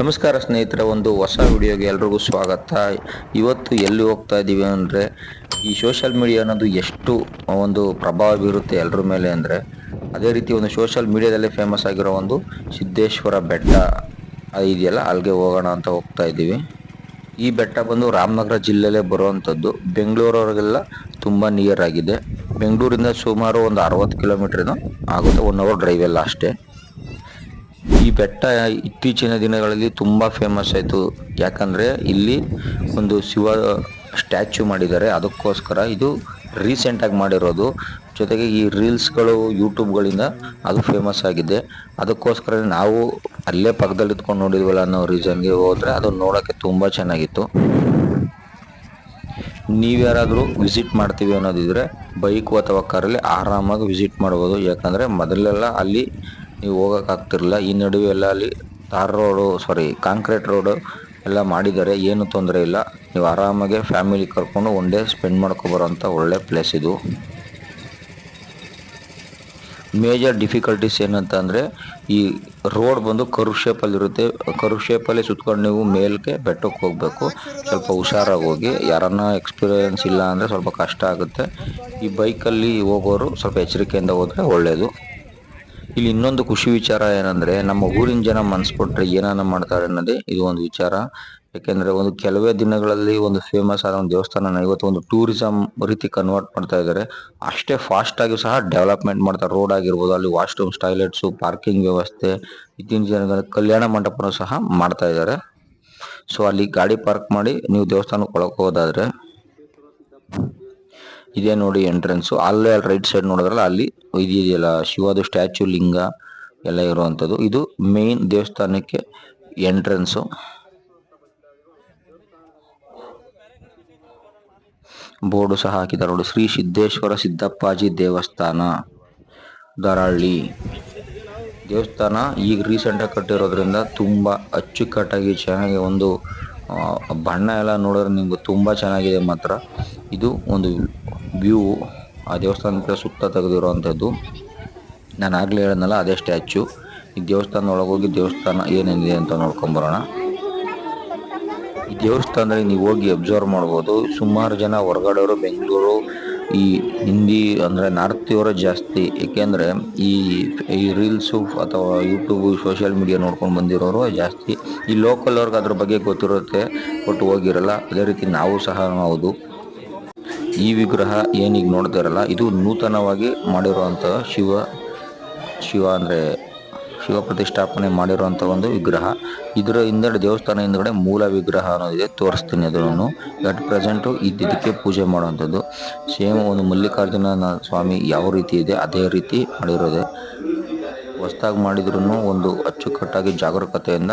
ನಮಸ್ಕಾರ ಸ್ನೇಹಿತರೆ, ಒಂದು ಹೊಸ ವಿಡಿಯೋಗೆ ಎಲ್ರಿಗೂ ಸ್ವಾಗತ. ಇವತ್ತು ಎಲ್ಲಿ ಹೋಗ್ತಾ ಇದ್ದೀವಿ ಅಂದರೆ, ಈ ಸೋಷಿಯಲ್ ಮೀಡಿಯಾ ಅನ್ನೋದು ಎಷ್ಟು ಒಂದು ಪ್ರಭಾವ ಬೀರುತ್ತೆ ಎಲ್ಲರ ಮೇಲೆ ಅಂದರೆ, ಅದೇ ರೀತಿ ಒಂದು ಸೋಷಿಯಲ್ ಮೀಡಿಯಾದಲ್ಲೇ ಫೇಮಸ್ ಆಗಿರೋ ಒಂದು ಸಿದ್ದೇಶ್ವರ ಬೆಟ್ಟ ಇದೆಯಲ್ಲ ಅಲ್ಲಿಗೆ ಹೋಗೋಣ ಅಂತ ಹೋಗ್ತಾ ಇದ್ದೀವಿ ಈ ಬೆಟ್ಟ ಬಂದು ರಾಮನಗರ ಜಿಲ್ಲೆಯಲ್ಲೇ ಬರುವಂಥದ್ದು. ಬೆಂಗಳೂರವರೆಗೆಲ್ಲ ತುಂಬ ನಿಯರ್ ಆಗಿದೆ. ಬೆಂಗಳೂರಿಂದ ಸುಮಾರು ಒಂದು ಅರವತ್ತು ಕಿಲೋಮೀಟ್ರಿನೂ ಆಗುತ್ತೆ ಒನ್ ಅವರ್ ಡ್ರೈವೆಲ್ಲ ಅಷ್ಟೇ. ಈ ಬೆಟ್ಟ ಇತ್ತೀಚಿನ ದಿನಗಳಲ್ಲಿ ತುಂಬ ಫೇಮಸ್ ಆಯಿತು. ಯಾಕಂದರೆ ಇಲ್ಲಿ ಒಂದು ಶಿವ ಸ್ಟ್ಯಾಚ್ಯೂ ಮಾಡಿದ್ದಾರೆ. ಅದಕ್ಕೋಸ್ಕರ ಇದು ರೀಸೆಂಟಾಗಿ ಮಾಡಿರೋದು. ಜೊತೆಗೆ ಈ ರೀಲ್ಸ್ಗಳು ಯೂಟ್ಯೂಬ್ಗಳಿಂದ ಅದು ಫೇಮಸ್ ಆಗಿದೆ. ಅದಕ್ಕೋಸ್ಕರ ನಾವು ಅಲ್ಲೇ ಪಕ್ಕದಲ್ಲಿ ಇದ್ಕೊಂಡು ನೋಡಿದ್ವಲ್ಲ ಅನ್ನೋ ರೀಸನ್ಗೆ ಹೋದರೆ ಅದು ನೋಡೋಕ್ಕೆ ತುಂಬ ಚೆನ್ನಾಗಿತ್ತು. ನೀವ್ಯಾರಾದರೂ ವಿಸಿಟ್ ಮಾಡ್ತೀವಿ ಅನ್ನೋದಿದ್ರೆ ಬೈಕು ಅಥವಾ ಕಾರಲ್ಲಿ ಆರಾಮಾಗಿ ವಿಸಿಟ್ ಮಾಡ್ಬೋದು. ಯಾಕಂದರೆ ಮೊದಲೆಲ್ಲ ಅಲ್ಲಿ ನೀವು ಹೋಗೋಕ್ಕಾಗ್ತಿರಲಿಲ್ಲ ಈ ನಡುವೆ ಎಲ್ಲ ಅಲ್ಲಿ tar road sorry concrete road ಎಲ್ಲ ಮಾಡಿದ್ದಾರೆ. ಏನು ತೊಂದರೆ ಇಲ್ಲ. ನೀವು ಆರಾಮಾಗಿ ಫ್ಯಾಮಿಲಿ ಕರ್ಕೊಂಡು ಒನ್ ಡೇ ಸ್ಪೆಂಡ್ ಮಾಡ್ಕೊಬರೋಂಥ ಒಳ್ಳೆ ಪ್ಲೇಸ್ ಇದು. ಮೇಜರ್ ಡಿಫಿಕಲ್ಟೀಸ್ ಏನಂತ ಅಂದರೆ, ಈ ರೋಡ್ ಬಂದು ಕರ್ವ್ ಶೇಪಲ್ಲಿರುತ್ತೆ ಕರ್ವ್ ಶೇಪಲ್ಲಿ ಸುತ್ಕೊಂಡು ನೀವು ಮೇಲಕ್ಕೆ ಬೆಟ್ಟಕ್ಕೆ ಹೋಗಬೇಕು. ಸ್ವಲ್ಪ ಹುಷಾರಾಗಿ ಹೋಗಿ. ಯಾರನ್ನ ಎಕ್ಸ್ಪೀರಿಯೆನ್ಸ್ ಇಲ್ಲ ಅಂದರೆ ಸ್ವಲ್ಪ ಕಷ್ಟ ಆಗುತ್ತೆ. ಈ ಬೈಕಲ್ಲಿ ಹೋಗೋರು ಸ್ವಲ್ಪ ಎಚ್ಚರಿಕೆಯಿಂದ ಹೋದರೆ ಒಳ್ಳೆಯದು ಇಲ್ಲಿ ಇನ್ನೊಂದು ಖುಷಿ ವಿಚಾರ ಏನಂದ್ರೆ, ನಮ್ಮ ಊರಿನ ಜನ ಮನ್ಸ್ಬಿಟ್ರೆ ಏನಾನ ಮಾಡ್ತಾರೆ ಅನ್ನೋದೇ ಇದು ಒಂದು ವಿಚಾರ. ಯಾಕೆಂದ್ರೆ ಒಂದು ಕೆಲವೇ ದಿನಗಳಲ್ಲಿ ಒಂದು ಫೇಮಸ್ ಆದ ಒಂದು ದೇವಸ್ಥಾನನ ಇವತ್ತು ಒಂದು ಟೂರಿಸಂ ರೀತಿ ಕನ್ವರ್ಟ್ ಮಾಡ್ತಾ ಇದ್ದಾರೆ ಅಷ್ಟೇ ಫಾಸ್ಟ್ ಆಗಿ ಸಹ ಡೆವಲಪ್ಮೆಂಟ್ ಮಾಡ್ತಾರೆ. ರೋಡ್ ಆಗಿರ್ಬೋದು, ಅಲ್ಲಿ ವಾಶ್ರೂಮ್ಸ್ ಟಾಯ್ಲೆಟ್ಸು ಪಾರ್ಕಿಂಗ್ ವ್ಯವಸ್ಥೆ, ಇತ್ತೀಚಿನ ದಿನಗಳಲ್ಲಿ ಕಲ್ಯಾಣ ಮಂಟಪನೂ ಸಹ ಮಾಡ್ತಾ ಇದ್ದಾರೆ ಸೊ ಅಲ್ಲಿ ಗಾಡಿ ಪಾರ್ಕ್ ಮಾಡಿ ನೀವು ದೇವಸ್ಥಾನಕ್ಕೆ ಒಳಗೆ ಹೋದಾದ್ರೆ ಇದೇ ನೋಡಿ ಎಂಟ್ರೆನ್ಸ್ ಅಲ್ಲೇ ಅಲ್ಲಿ ರೈಟ್ ಸೈಡ್ ನೋಡಿದ್ರಲ್ಲ, ಅಲ್ಲಿ ಇದೆಯಲ್ಲ, ಶಿವದು ಸ್ಟ್ಯಾಚು ಲಿಂಗ ಎಲ್ಲ ಇರುವಂಥದ್ದು. ಇದು ಮೇನ್ ದೇವಸ್ಥಾನಕ್ಕೆ ಎಂಟ್ರೆನ್ಸು ಬೋರ್ಡು ಸಹ ಹಾಕಿದ್ದಾರೆ ನೋಡಿ. ಶ್ರೀ ಸಿದ್ದೇಶ್ವರ ಸಿದ್ದಪ್ಪಾಜಿ ದೇವಸ್ಥಾನ, ದರಳ್ಳಿ. ದೇವಸ್ಥಾನ ಈಗ ರೀಸೆಂಟಾಗಿ ಕಟ್ಟಿರೋದ್ರಿಂದ ತುಂಬ ಅಚ್ಚುಕಟ್ಟಾಗಿ ಚೆನ್ನಾಗಿ ಒಂದು ಬಣ್ಣ ಎಲ್ಲ ನೋಡಿದ್ರೆ ನಿಮ್ಗೆ ತುಂಬ ಚೆನ್ನಾಗಿದೆ ಮಾತ್ರ. ಇದು ಒಂದು ವ್ಯೂ ಆ ದೇವಸ್ಥಾನದ ಸುತ್ತ ತೆಗೆದಿರುವಂಥದ್ದು. ನಾನು ಆಗಲೇ ಹೇಳಿದ್ನಲ್ಲ, ಅದೇ ಸ್ಟ್ಯಾಚು ಈ ದೇವಸ್ಥಾನ ಒಳಗೆ ಹೋಗಿ ದೇವಸ್ಥಾನ ಏನೇನಿದೆ ಅಂತ ನೋಡ್ಕೊಂಬರೋಣ ಈ ದೇವಸ್ಥಾನದಲ್ಲಿ ನೀವು ಹೋಗಿ ಅಬ್ಸರ್ವ್ ಮಾಡ್ಬೋದು. ಸುಮಾರು ಜನ ಹೊರಗಡೆಯವರು, ಬೆಂಗಳೂರು, ಈ ಹಿಂದಿ ಅಂದರೆ ನಾರ್ತ್ ಇವರು ಜಾಸ್ತಿ. ಏಕೆಂದರೆ ಈ ಈ ರೀಲ್ಸು ಅಥವಾ ಯೂಟ್ಯೂಬು ಸೋಷಿಯಲ್ ಮೀಡಿಯಾ ನೋಡ್ಕೊಂಡು ಬಂದಿರೋರು ಜಾಸ್ತಿ. ಈ ಲೋಕಲ್ ಅವ್ರಿಗೆ ಅದ್ರ ಬಗ್ಗೆ ಗೊತ್ತಿರುತ್ತೆ ಬಟ್ ಹೋಗಿರಲ್ಲ. ಅದೇ ರೀತಿ ನಾವು ಸಹ ಹೌದು. ಈ ವಿಗ್ರಹ ಏನೀಗ ನೋಡ್ತಾರಲ್ಲ ಇದು ನೂತನವಾಗಿ ಮಾಡಿರುವಂತಹ ಶಿವ ಶಿವ ಅಂದರೆ ಶಿವ ಪ್ರತಿಷ್ಠಾಪನೆ ಮಾಡಿರುವಂಥ ಒಂದು ವಿಗ್ರಹ. ಇದರ ಹಿಂದಡೆ ದೇವಸ್ಥಾನ ಹಿಂದ್ಗಡೆ ಮೂಲ ವಿಗ್ರಹ ಅನ್ನೋದಿದೆ, ತೋರಿಸ್ತೀನಿ ಅದನ್ನು. ಅಟ್ ಪ್ರೆಸೆಂಟು ಇದ್ದಿದ್ದಕ್ಕೆ ಪೂಜೆ ಮಾಡುವಂಥದ್ದು. ಸೇಮ್ ಒಂದು ಮಲ್ಲಿಕಾರ್ಜುನ ಸ್ವಾಮಿ ಯಾವ ರೀತಿ ಇದೆ, ಅದೇ ರೀತಿ ಮಾಡಿರೋದೆ. ಹೊಸ್ದಾಗಿ ಮಾಡಿದ್ರು ಒಂದು ಅಚ್ಚುಕಟ್ಟಾಗಿ ಜಾಗರೂಕತೆಯಿಂದ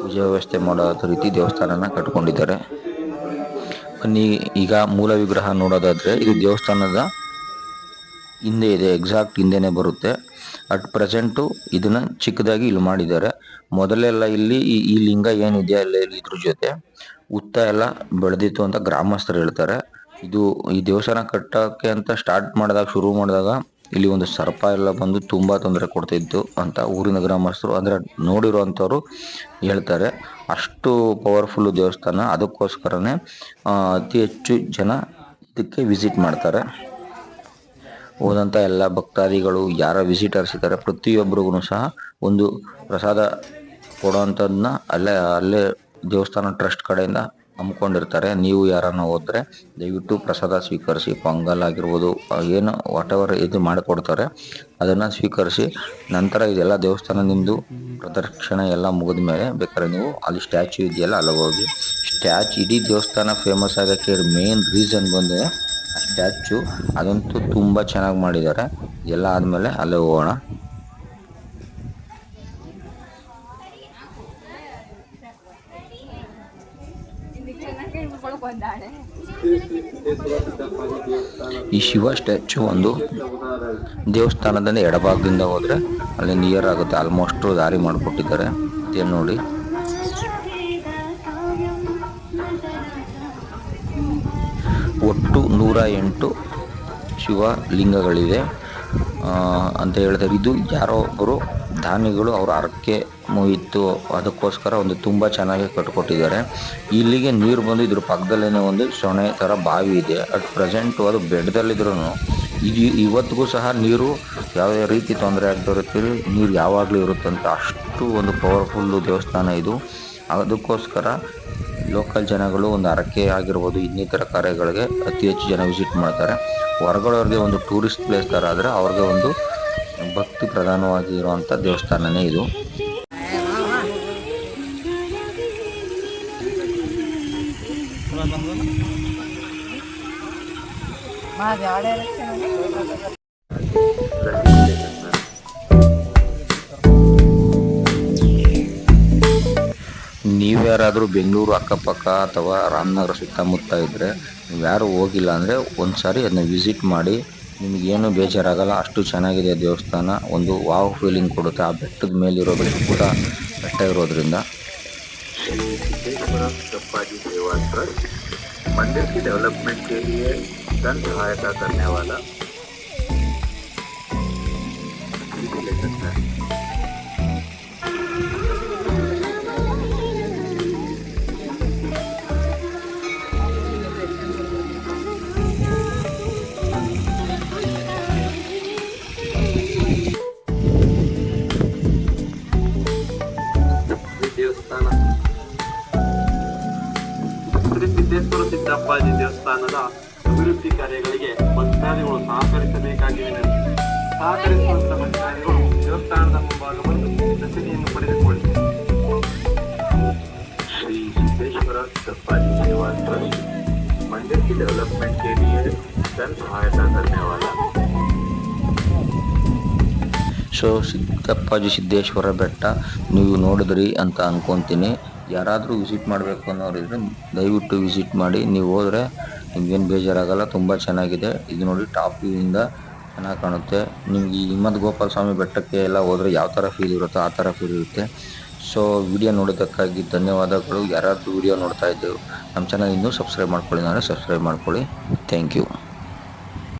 ಪೂಜೆ ವ್ಯವಸ್ಥೆ ಮಾಡೋ ರೀತಿ ದೇವಸ್ಥಾನನ ಕಟ್ಕೊಂಡಿದ್ದಾರೆ. ಬನ್ನಿ ಈಗ ಮೂಲ ವಿಗ್ರಹ ನೋಡೋದಾದ್ರೆ ಇದು ದೇವಸ್ಥಾನದ ಹಿಂದೆ ಇದೆ ಎಕ್ಸಾಕ್ಟ್ ಹಿಂದೆನೆ ಬರುತ್ತೆ. ಅಟ್ ಪ್ರೆಸೆಂಟು ಇದನ್ನ ಚಿಕ್ಕದಾಗಿ ಇಲ್ಲಿ ಮಾಡಿದ್ದಾರೆ. ಮೊದಲೆಲ್ಲ ಇಲ್ಲಿ ಈ ಲಿಂಗ ಏನಿದೆ ಅಲ್ಲಿ ಇದ್ರ ಜೊತೆ ಉತ್ತ ಎಲ್ಲ ಬೆಳೆದಿತ್ತು ಅಂತ ಗ್ರಾಮಸ್ಥರು ಹೇಳ್ತಾರೆ. ಇದು ಈ ದೇವಸ್ಥಾನ ಕಟ್ಟಕ್ಕೆ ಅಂತ ಸ್ಟಾರ್ಟ್ ಮಾಡಿದಾಗ, ಶುರು ಮಾಡಿದಾಗ ಇಲ್ಲಿ ಒಂದು ಸರ್ಪ ಎಲ್ಲ ಬಂದು ತುಂಬ ತೊಂದರೆ ಕೊಡ್ತಿದ್ದು ಅಂತ ಊರಿನ ಗ್ರಾಮಸ್ಥರು, ಅಂದರೆ ನೋಡಿರುವಂಥವ್ರು ಹೇಳ್ತಾರೆ. ಅಷ್ಟು ಪವರ್ಫುಲ್ ದೇವಸ್ಥಾನ. ಅದಕ್ಕೋಸ್ಕರನೇ ಅತಿ ಹೆಚ್ಚು ಜನ ಇದಕ್ಕೆ ವಿಸಿಟ್ ಮಾಡ್ತಾರೆ. ಹೋದಂಥ ಎಲ್ಲ ಭಕ್ತಾದಿಗಳು, ಯಾರ ವಿಸಿಟರ್ಸ್ ಇದ್ದಾರೆ ಪ್ರತಿಯೊಬ್ಬರಿಗೂ ಸಹ ಒಂದು ಪ್ರಸಾದ ಕೊಡೋವಂಥದ್ದನ್ನ ಅಲ್ಲೇ ಅಲ್ಲೇ ದೇವಸ್ಥಾನ ಟ್ರಸ್ಟ್ ಕಡೆಯಿಂದ ಹಮ್ಮಿಕೊಂಡಿರ್ತಾರೆ ನೀವು ಯಾರನ್ನ ಹೋದ್ರೆ ದಯವಿಟ್ಟು ಪ್ರಸಾದ ಸ್ವೀಕರಿಸಿ. ಪೊಂಗಲ್ ಆಗಿರ್ಬೋದು. ಏನು ವಾಟ್ ಎವರ್ ಇದು ಮಾಡಿಕೊಡ್ತಾರೆ. ಅದನ್ನು ಸ್ವೀಕರಿಸಿ. ನಂತರ ಇದೆಲ್ಲ ದೇವಸ್ಥಾನ ನಿಮ್ಮದು ಪ್ರದಕ್ಷಿಣೆ ಎಲ್ಲ ಮುಗಿದ ಮೇಲೆ ಬೇಕಾದ್ರೆ ನೀವು ಅಲ್ಲಿ ಸ್ಟ್ಯಾಚು ಇದೆಯಲ್ಲ ಅಲ್ಲಿ ಹೋಗಿ. ಸ್ಟ್ಯಾಚ್ ಇಡೀ ದೇವಸ್ಥಾನ ಫೇಮಸ್ ಆಗೋಕ್ಕೆ ಮೇನ್ ರೀಸನ್ ಬಂದಿದೆ ಆ ಸ್ಟ್ಯಾಚು ಅದಂತೂ ತುಂಬ ಚೆನ್ನಾಗಿ ಮಾಡಿದ್ದಾರೆ. ಎಲ್ಲ ಆದಮೇಲೆ ಅಲ್ಲೇ ಹೋಗೋಣ. ಈ ಶಿವ ಸ್ಟ್ಯಾಚು ಒಂದು ದೇವಸ್ಥಾನದ ಎಡಭಾಗದಿಂದ ಹೋದ್ರೆ ಅಲ್ಲಿ ನಿಯರ್ ಆಗುತ್ತೆ. ಆಲ್ಮೋಸ್ಟ್ ದಾರಿ ಮಾಡಿಕೊಟ್ಟಿದ್ದಾರೆ. ನೋಡಿ. ಒಟ್ಟು ನೂರ ಎಂಟು ಶಿವ ಲಿಂಗಗಳಿದೆ ಅಂತ ಹೇಳ್ತಾರೆ. ಇದು ಯಾರೋ ಒಬ್ಬರು ದಾನಿಗಳು ಅವ್ರ ಹರಕೆ ಮುಗಿತ್ತು ಅದಕ್ಕೋಸ್ಕರ ಒಂದು ತುಂಬ ಚೆನ್ನಾಗಿ ಕಟ್ಕೊಟ್ಟಿದ್ದಾರೆ. ಇಲ್ಲಿಗೆ ನೀರು ಬಂದು ಇದ್ರ ಪಕ್ಕದಲ್ಲೇ ಒಂದು ಸೊಣೆ ಥರ ಬಾವಿ ಇದೆ. ಅಟ್ ಪ್ರೆಸೆಂಟು ಅದು ಬೆಡ್ದಲ್ಲಿದ್ರೂ ಇದು ಇವತ್ತಿಗೂ ಸಹ ನೀರು ಯಾವುದೇ ರೀತಿ ತೊಂದರೆ ಆಗದಿರುತ್ತೆ ನೀರು ಯಾವಾಗಲೂ ಇರುತ್ತಂತ ಅಷ್ಟು ಒಂದು ಪವರ್ಫುಲ್ಲು ದೇವಸ್ಥಾನ ಇದು. ಅದಕ್ಕೋಸ್ಕರ ಲೋಕಲ್ ಜನಗಳು ಒಂದು ಹರಕೆ ಆಗಿರ್ಬೋದು, ಇನ್ನಿತರ ಕಾರ್ಯಗಳಿಗೆ ಅತಿ ಹೆಚ್ಚು ಜನ ವಿಸಿಟ್ ಮಾಡ್ತಾರೆ. ಹೊರಗಡೆಯವ್ರಿಗೆ ಒಂದು ಟೂರಿಸ್ಟ್ ಪ್ಲೇಸ್ ಥರ ಆದರೆ ಅವ್ರಿಗೆ ಒಂದು ಭಕ್ತಿ ಪ್ರಧಾನವಾಗಿ ಇರುವಂಥ ದೇವಸ್ಥಾನನೇ ಇದು. ನೀವ್ಯಾರಾದರೂ ಬೆಂಗಳೂರು ಅಕ್ಕಪಕ್ಕ ಅಥವಾ ರಾಮನಗರ ಸುತ್ತಮುತ್ತ ಇದ್ದರೆ ನೀವು ಯಾರು ಹೋಗಿಲ್ಲ ಅಂದರೆ ಒಂದು ಸಾರಿ ಅದನ್ನ ವಿಸಿಟ್ ಮಾಡಿ ನಿಮಗೇನು ಬೇಜಾರಾಗಲ್ಲ ಅಷ್ಟು ಚೆನ್ನಾಗಿದೆ ದೇವಸ್ಥಾನ ಒಂದು ವಾವ್ ಫೀಲಿಂಗ್ ಕೊಡುತ್ತೆ ಆ ಬೆಟ್ಟದ ಮೇಲಿರೋ ಬೆಟ್ಟ ಬೆಟ್ಟ ಇರೋದ್ರಿಂದ श्री सिद्धेश्वर चप्पाजी सेवा ट्रस्ट मंदिर की डेवलपमेंट के लिए धन सहायता करने वाला विधि ले सकता है ಸಿದ್ದೇಶ್ವರ ಸಿದ್ದಪ್ಪಾಜಿ ದೇವಸ್ಥಾನದ ಅಭಿವೃದ್ಧಿ ಕಾರ್ಯಗಳಿಗೆ ಭಕ್ತಾದಿಗಳು ಸಹಕರಿಸಬೇಕಾಗಿ ವಿನಂತಿ ಸಹಕರಿಸುವಂತ ಭಕ್ತಾದಿಗಳು ದೇವಸ್ಥಾನದ ಮುಂಭಾಗ ಬಂದು ರಸೀದಿಯನ್ನು ಪಡೆದುಕೊಳ್ಳಿ श्री सिद्धेश्वर चप्पाजी सेवा ट्रस्ट मंदिर की डेवलपमेंट के लिए धन सहायता करने वाला ಸೊ ಸಿದ್ದಪ್ಪಾಜಿ ಸಿದ್ದೇಶ್ವರ ಬೆಟ್ಟ ನೀವು ನೋಡಿದ್ರಿ ಅಂತ ಅನ್ಕೊತೀನಿ ಯಾರಾದರೂ ವಿಸಿಟ್ ಮಾಡಬೇಕು ಅನ್ನೋರಿದ್ರೆ ದಯವಿಟ್ಟು ವಿಸಿಟ್ ಮಾಡಿ. ನೀವು ಹೋದರೆ ನಿಮ್ಗೇನು ಬೇಜಾರಾಗಲ್ಲ, ತುಂಬ ಚೆನ್ನಾಗಿದೆ. ಇದು ನೋಡಿ ಟಾಪ್ ವ್ಯೂಯಿಂದ ಚೆನ್ನಾಗಿ ಕಾಣುತ್ತೆ. ನಿಮ್ಗೆ ಈ ಹಿಮ್ಮತ್ ಗೋಪಾಲ ಸ್ವಾಮಿ ಬೆಟ್ಟಕ್ಕೆ ಎಲ್ಲ ಹೋದರೆ ಯಾವ ಥರ ಫೀಲ್ ಇರುತ್ತೋ ಆ ಥರ ಫೀಲ್ ಇರುತ್ತೆ. ಸೊ ವಿಡಿಯೋ ನೋಡೋದಕ್ಕಾಗಿ ಧನ್ಯವಾದಗಳು. ಯಾರಾದರೂ ವಿಡಿಯೋ ನೋಡ್ತಾ ಇದ್ದೆವು ನಮ್ಮ ಚಾನಲ್ ಇನ್ನೂ ಸಬ್ಸ್ಕ್ರೈಬ್ ಮಾಡ್ಕೊಳ್ಳಿ ನಾನು ಸಬ್ಸ್ಕ್ರೈಬ್ ಮಾಡ್ಕೊಳ್ಳಿ. Thank you